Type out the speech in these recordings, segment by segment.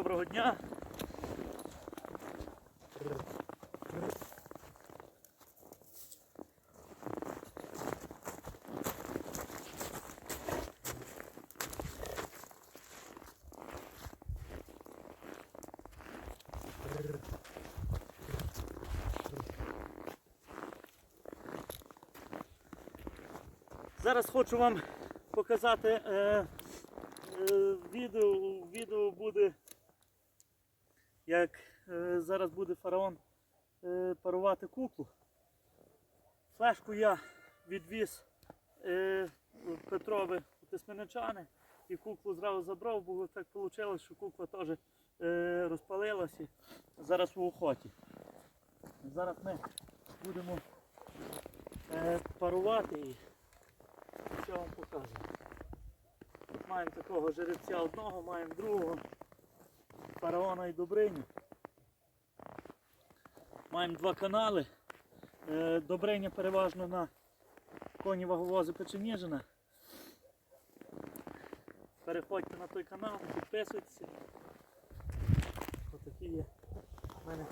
Доброго дня. Зараз хочу вам показати е, е, відео. Відео буде, як е, зараз буде фараон е, парувати куклу. Флешку я відвіз е, Петрові у Тисменичани і куклу зразу забрав, бо так вийшло, що кукла теж е, розпалилася. Зараз у охоті. Зараз ми будемо парувати її. Що вам показую? Тут маємо такого жеребця одного, маємо другого, фараона і Добриню. Маємо два канали. Е, Добриня переважно на коні ваговози Печеніжина. Переходьте на той канал, підписуйтеся. Отакі є. У мене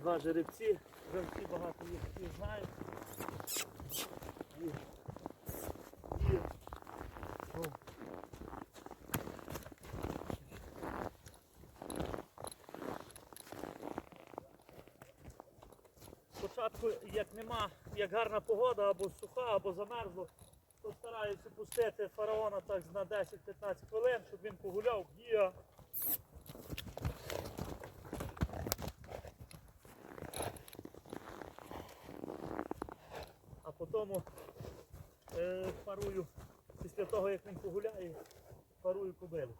два жеребці. Всі багато їх знають. Є. Є. як нема, як гарна погода, або суха, або замерзло, то стараюся пустити фараона так на 10-15 хвилин, щоб він погуляв, є. А потім е, парую, після того як він погуляє, парую кобилу.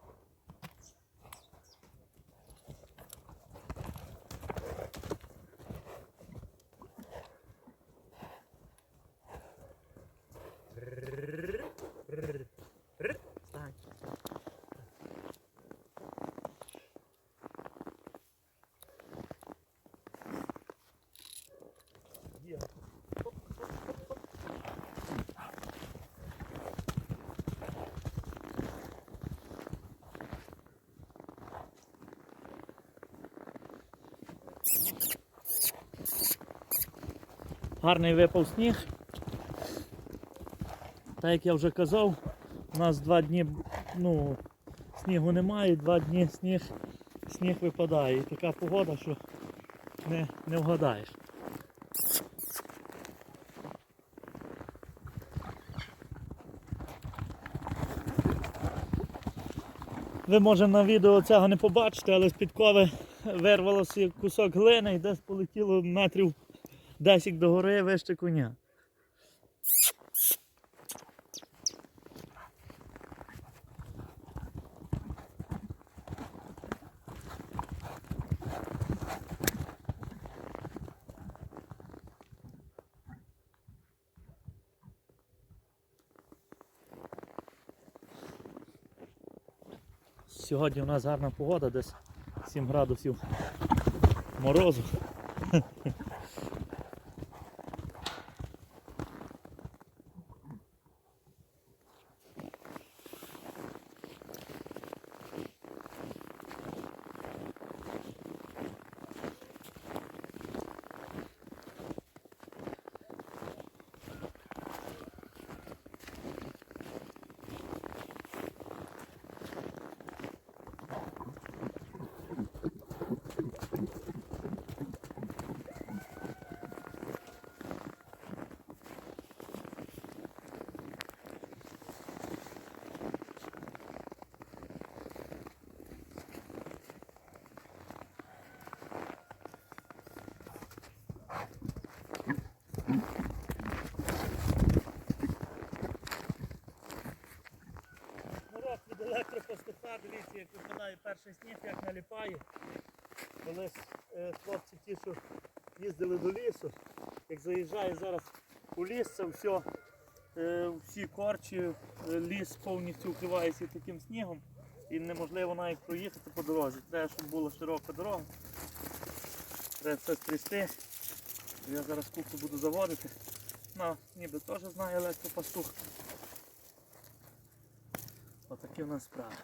Гарний випав сніг. Так як я вже казав, у нас два дні ну, снігу немає, два дні сніг, сніг випадає. І така погода, що не, не вгадаєш. Ви може на відео цього не побачите, але з підкови вирвалося кусок глини і десь полетіло метрів 10 до гори вище коня. Сьогодні у нас гарна погода, десь 7 градусів морозу. Від електропоступа, дивіться, як випадає перший сніг, як наліпає. Колись е, хлопці ті, що їздили до лісу, як заїжджає зараз у ліс, це все, е, всі корчі, е, ліс повністю вкривається таким снігом і неможливо навіть проїхати по дорозі. Треба, щоб була широка дорога. Треба все стрісти. Я зараз куклу буду заводити. Ну, ніби теж знає електропастух. Отакі в нас справи.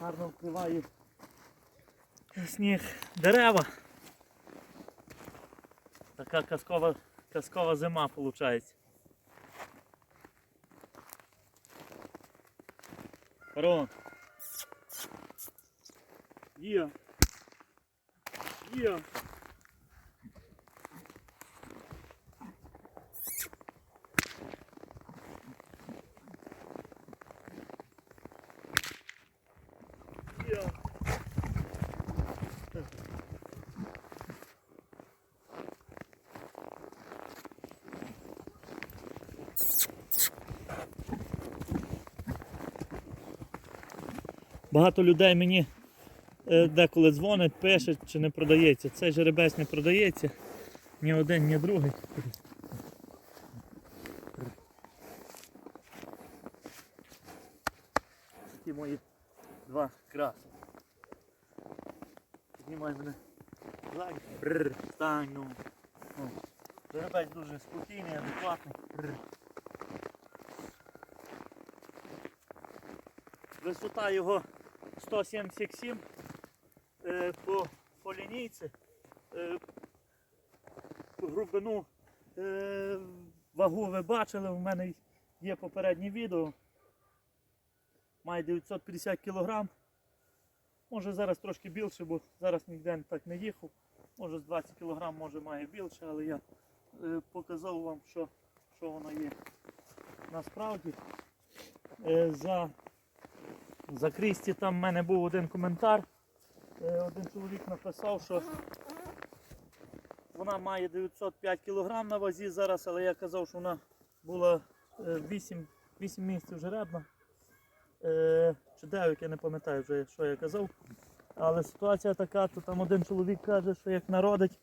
Гарно вкриваю сніг дерева. Така казкова, казкова зима виходить. Рон. Є. Є. Є. Багато людей мені е, деколи дзвонить, пишуть, чи не продається. Цей жеребець не продається. Ні один, ні другий. Такі мої два краси. Піднімай мене. Бррр, Стань, ну. Жеребець дуже спокійний, адекватний. Висота його 177 е, по, по лінійці. Е, по е, вагу ви бачили, у мене є попереднє відео. Має 950 кг. Може зараз трошки більше, бо зараз ніде так не їхав. Може з 20 кг може має більше, але я е, показав вам, що, що воно є насправді. Е, за за Крісті там в мене був один коментар. Е, Один чоловік написав, що вона має 905 кг на вазі зараз, але я казав, що вона була е, 8, 8 місяців жеребна. Е, Чи 9, я не пам'ятаю вже, що я казав. Але ситуація така, то там один чоловік каже, що як народить,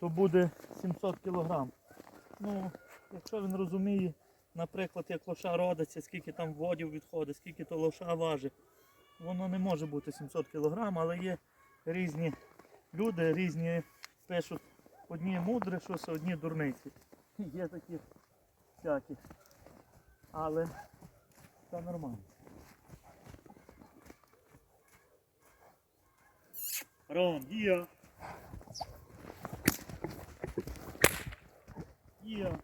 то буде 700 кг. Ну, якщо він розуміє, наприклад, як лоша родиться, скільки там водів відходить, скільки то лоша важить, воно не може бути 700 кг, але є різні люди, різні пишуть одні мудрі, щось, одні дурниці. Є такі всякі. Але це нормально. Ром, є. Є.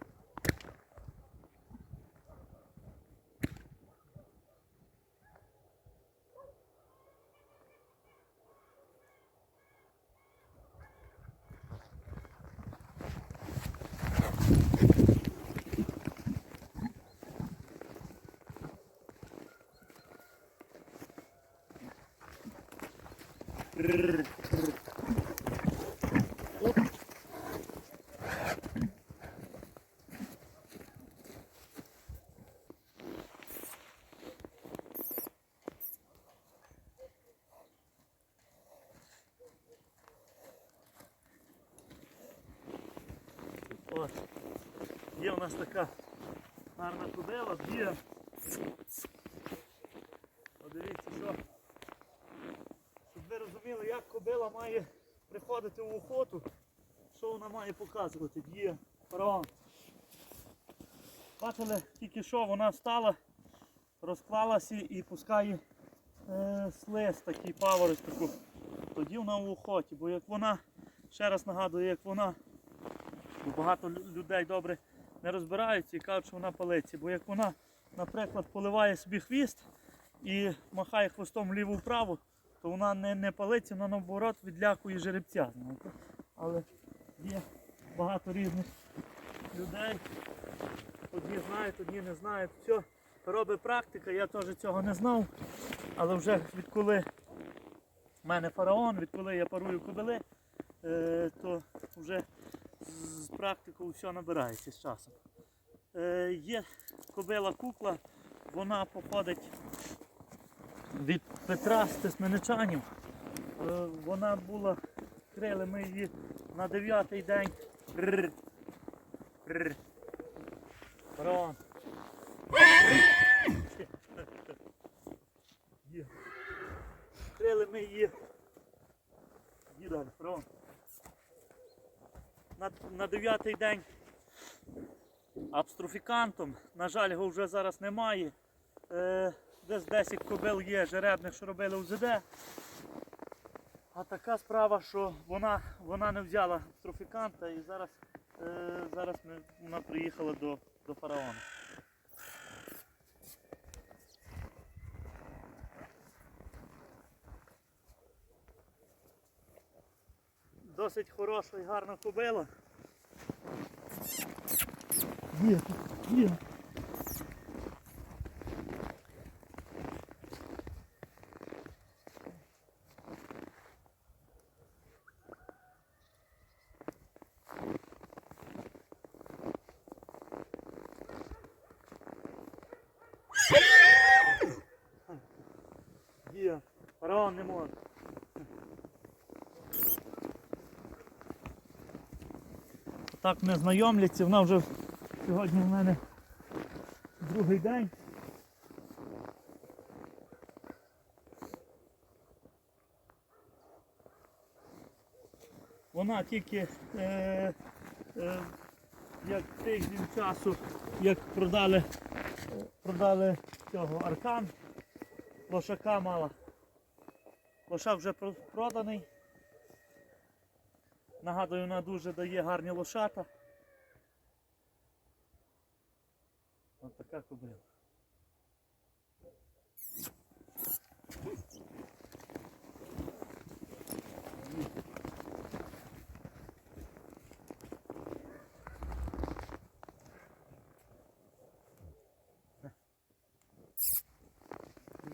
Є у нас така гарна кобила, є. Подивіться, що. Щоб ви розуміли, як кобила має приходити в охоту, що вона має показувати. Є фараон. Бачили, тільки що вона встала, розклалася і пускає е, слиз такий паворось таку. Тоді вона в охоті, бо як вона, ще раз нагадую, як вона Бо багато людей добре не розбираються і кажуть, що вона палиться. Бо як вона, наприклад, поливає собі хвіст і махає хвостом вліво-вправо, то вона не, не палиться, вона наоборот відлякує жеребця. знаєте. Але є багато різних людей. Одні знають, одні не знають. Все, робить практика, я теж цього не знав. Але вже відколи в мене фараон, відколи я парую кобили, е, то вже з практикою все набирається з часом. Е, є кобила кукла, вона походить від Петра Стесменичанів. Е, вона була, крили ми її на дев'ятий день. Є. Крили ми її. Є далі, на, 9-й день абстрофікантом. На жаль, його вже зараз немає. Е, десь 10 кобил є жеребних, що робили УЗД. А така справа, що вона, вона не взяла трофіканта і зараз, е, зараз ми, вона приїхала до, до фараона. Досить хороша і гарна кобила. Є, є. Фараон не може. Так не знайомляться, вона вже сьогодні в мене другий день. Вона тільки е, е, як тиждень часу, як продали, продали цього аркан, лошака мала. Лошак вже проданий. Нагадую, вона дуже дає гарні лошата. Ось така кобила.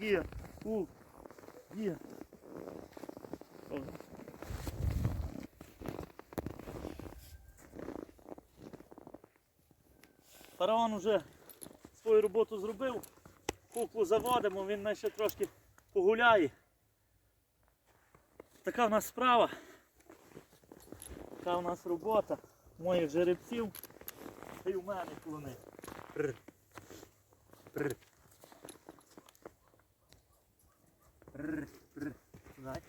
Є, у, є. О. Фараон вже свою роботу зробив. Куклу заводимо, він ще трошки погуляє. Така в нас справа. Така в нас робота моїх жеребців. І у мене клони. Пр. Пр. Пр. Пр. Знай.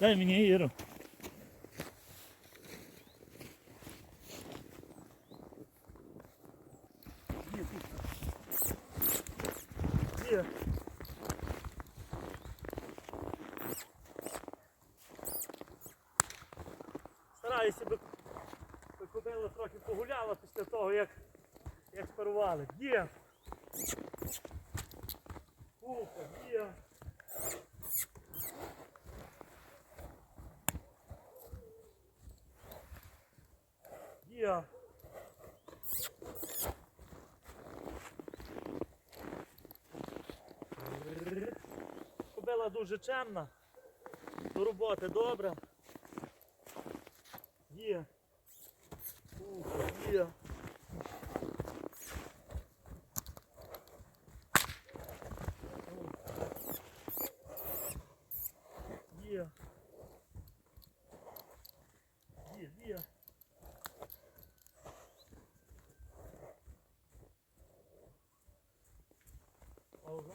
Дай мені Іру. Є. Стараюся, би кобила трохи погуляла після того, як, як спарували. Є. Купа, є. Є. Кобила дуже чемна, до роботи добра. Є. Ух. Є. Є, є. Ага.